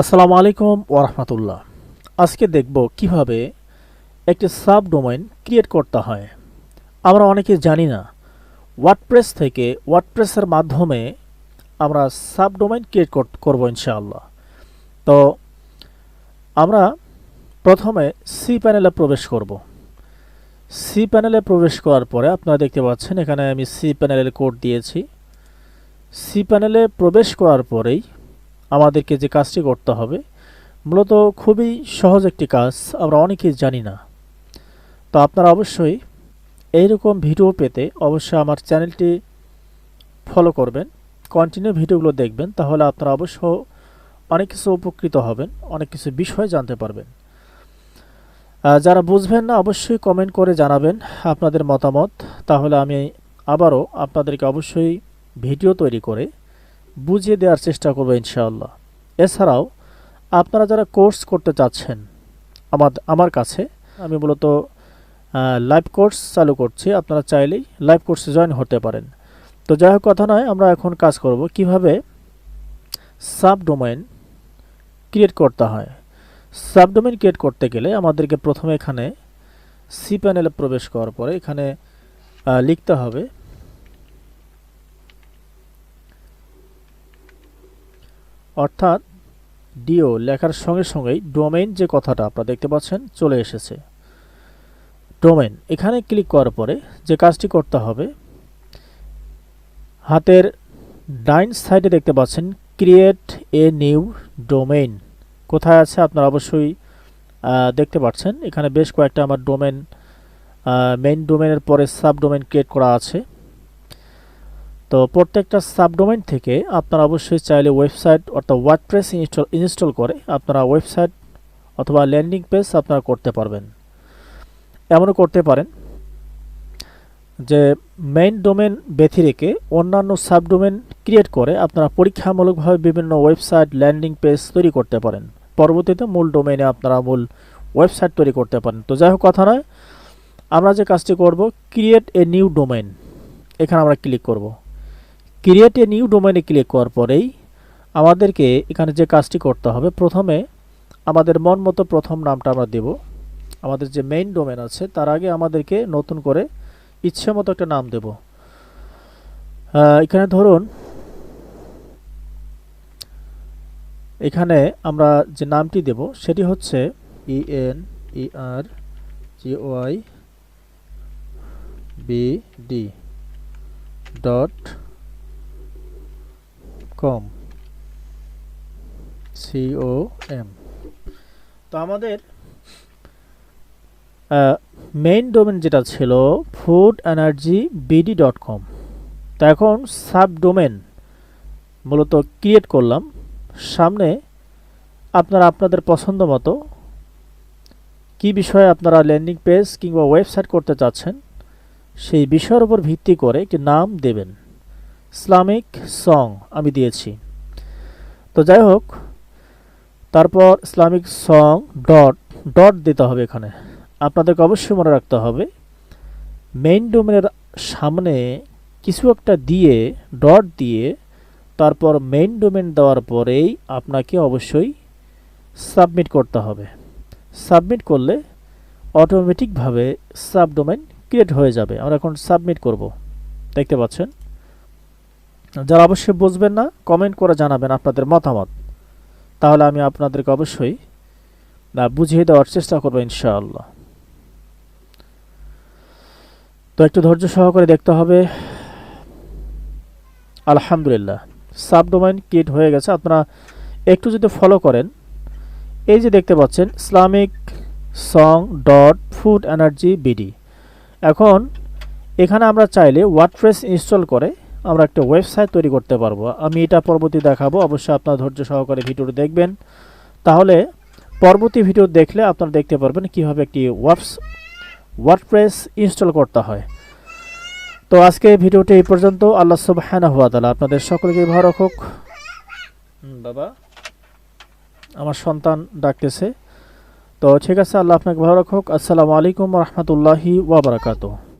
আসসালামু আলাইকুম ওরহমতুল্লাহ আজকে দেখব কীভাবে একটি সাব ডোমেইন ক্রিয়েট করতে হয়। আমরা অনেকে জানি না ওয়ার্ডপ্রেস থেকে ওয়ার্ডপ্রেসের মাধ্যমে আমরা সাব ডোমেইন ক্রিয়েট করব ইনশাআল্লাহ। তো আমরা প্রথমে সি প্যানেলে প্রবেশ করব। সি প্যানেলে প্রবেশ করার পরে আপনারা দেখতে পাচ্ছেন এখানে আমি সি প্যানেলের কোড দিয়েছি। সি প্যানেলে প্রবেশ করার পরেই আমাদেরকে যে কাজটি করতে হবে, মূলত খুবই সহজ একটি কাজ, আমরা অনেকেই জানি না। তো আপনারা অবশ্যই এইরকম ভিডিও পেতে অবশ্যই আমার চ্যানেলটি ফলো করবেন কন্টিনিউ ভিডিওগুলো দেখবেন, তাহলে আপনারা অবশ্য অনেক কিছু উপকৃত হবেন, অনেক কিছু বিষয় জানতে পারবেন। যারা বুঝবেন না, অবশ্যই কমেন্ট করে জানাবেন আপনাদের মতামত, তাহলে আমি আবারও আপনাদেরকে অবশ্যই ভিডিও তৈরি করে বুঝিয়ে দেওয়ার চেষ্টা করব ইনশাআল্লাহ। এছাড়াও, আপনারা যারা কোর্স করতে চাচ্ছেন, আমার আমার কাছে, আমি মূলত লাইভ কোর্স চালু করছি। আপনারা চাইলেই লাইভ কোর্সে জয়েন হতে পারেন। তো যাই হোক, কথা নয়, আমরা এখন কাজ করব কীভাবে সাব ডোমেইন ক্রিয়েট করতে হয়। সাব ডোমেইন ক্রিয়েট করতে গেলে আমাদেরকে প্রথমে এখানে সি প্যানেলে প্রবেশ করার পরে এখানে লিখতে হবে অর্থাৎ ডিও লেখার সঙ্গে সঙ্গেই ডোমেইন যে কথাটা আপনারা দেখতে পাচ্ছেন চলে এসেছে। ডোমেইন, এখানে ক্লিক করার পরে যে কাজটি করতে হবে, হাতের ডাইন সাইডে দেখতে পাচ্ছেন ক্রিয়েট এ নিউ ডোমেইন। কোথায় আছে আপনারা অবশ্যই দেখতে পাচ্ছেন। এখানে বেশ কয়েকটা আমার ডোমেন মেইন ডোমেনের পরে সাব ডোমেন ক্রিয়েট করা আছে। তো প্রত্যেকটা সাবডোমেন থেকে আপনারা অবশ্যই চাইলে ওয়েবসাইট অর্থাৎ ওয়ার্ডপ্রেস ইনস্টল ইনস্টল করে আপনারা ওয়েবসাইট অথবা ল্যান্ডিং পেজ আপনারা করতে পারবেন। এমনও করতে পারেন যে মেইন ডোমেন ব্যথি রেখে অন্যান্য সাবডোমেন ক্রিয়েট করে আপনারা পরীক্ষামূলকভাবে বিভিন্ন ওয়েবসাইট, ল্যান্ডিং পেজ তৈরি করতে পারেন। পরবর্তীতে মূল ডোমেনে আপনারা মূল ওয়েবসাইট তৈরি করতে পারেন। তো যাই হোক, কথা নয়, আমরা যে কাজটি করব ক্রিয়েট এ নিউ ডোমেন এখানে আমরা ক্লিক করব। ক্রিয়েট এ নিউ ডোমেনে ক্লিক করার পরেই আমাদেরকে এখানে যে কাজটি করতে হবে, প্রথমে আমাদের মন মতো প্রথম নামটা আমরা দেব। আমাদের যে মেইন ডোমেন আছে, তার আগে আমাদেরকে নতুন করে ইচ্ছে মতো একটা নাম দেব। এখানে ধরুন, এখানে আমরা যে নামটি দেব, সেটি হচ্ছে E N E R G Y B D dot com C O M তো আমাদের মেইন ডোমেন যেটা ছিল food energy BD dot com তো এখন সাব ডোমেন মূলত ক্রিয়েট করলাম। সামনে আপনারা আপনাদের পছন্দ মতো কী বিষয়ে আপনারা ল্যান্ডিং পেজ কিংবা ওয়েবসাইট করতে চাচ্ছেন সেই বিষয়ের উপর ভিত্তি করে একটি নাম দেবেন। ইসলামিক সং আমি দিয়েছি। তো যাই হোক, তারপর ইসলামিক সং ডট ডট দিতে হবে এখানে। আপনাদেরকে অবশ্যই মনে রাখতে হবে মেইন ডোমেনের সামনে কিছু একটা দিয়ে ডট দিয়ে তারপর মেইন ডোমেন দেওয়ার পরেই আপনাকে অবশ্যই সাবমিট করতে হবে। সাবমিট করলে অটোমেটিকভাবে সাবডোমেন ক্রিয়েট হয়ে যাবে। আমরা এখন সাবমিট করব। দেখতে পাচ্ছেন? যারা অবশ্যই বুঝবেন না কমেন্ট করে জানাবেন আপনাদের মতামত। তাহলে আমি আপনাদেরকে অবশ্যই বুঝিয়ে দেওয়ার চেষ্টা করব ইনশাআল্লাহ। তো একটু ধৈর্য সহকারে দেখতে হবে। আলহামদুলিল্লাহ সাব সাবডোমাইন কিট হয়ে গেছে। আপনারা একটু যদি ফলো করেন, এই যে দেখতে পাচ্ছেন Islamic song dot food energy BD এখন, এখানে আমরা চাইলে ওয়ার্ডপ্রেস ইনস্টল করে আমরা একটা ওয়েবসাইট তৈরি করতে পারব। আমি এটা পরবর্তী দেখাবো। অবশ্যই আপনার ধৈর্য সহকারে ভিডিওটি দেখবেন। তাহলে পরবর্তী ভিডিও দেখলে আপনারা দেখতে পারবেন কীভাবে একটি ওয়ার্ডস ওয়ার্ডপ্রেস ইনস্টল করতে হয়। তো আজকে ভিডিওটি এই পর্যন্ত। আল্লাহ সুবহানাহু ওয়া তাআলা আপনাদের সকলকে ভালো রাখুক। বাবা। আমার সন্তান ডাকতেছে। তো ঠিক আছে আল্লাহ আপনাকে ভালো রাখুক। আসসালামু আলাইকুম রহমতুল্লাহি ওয়া বারাকাতুহু।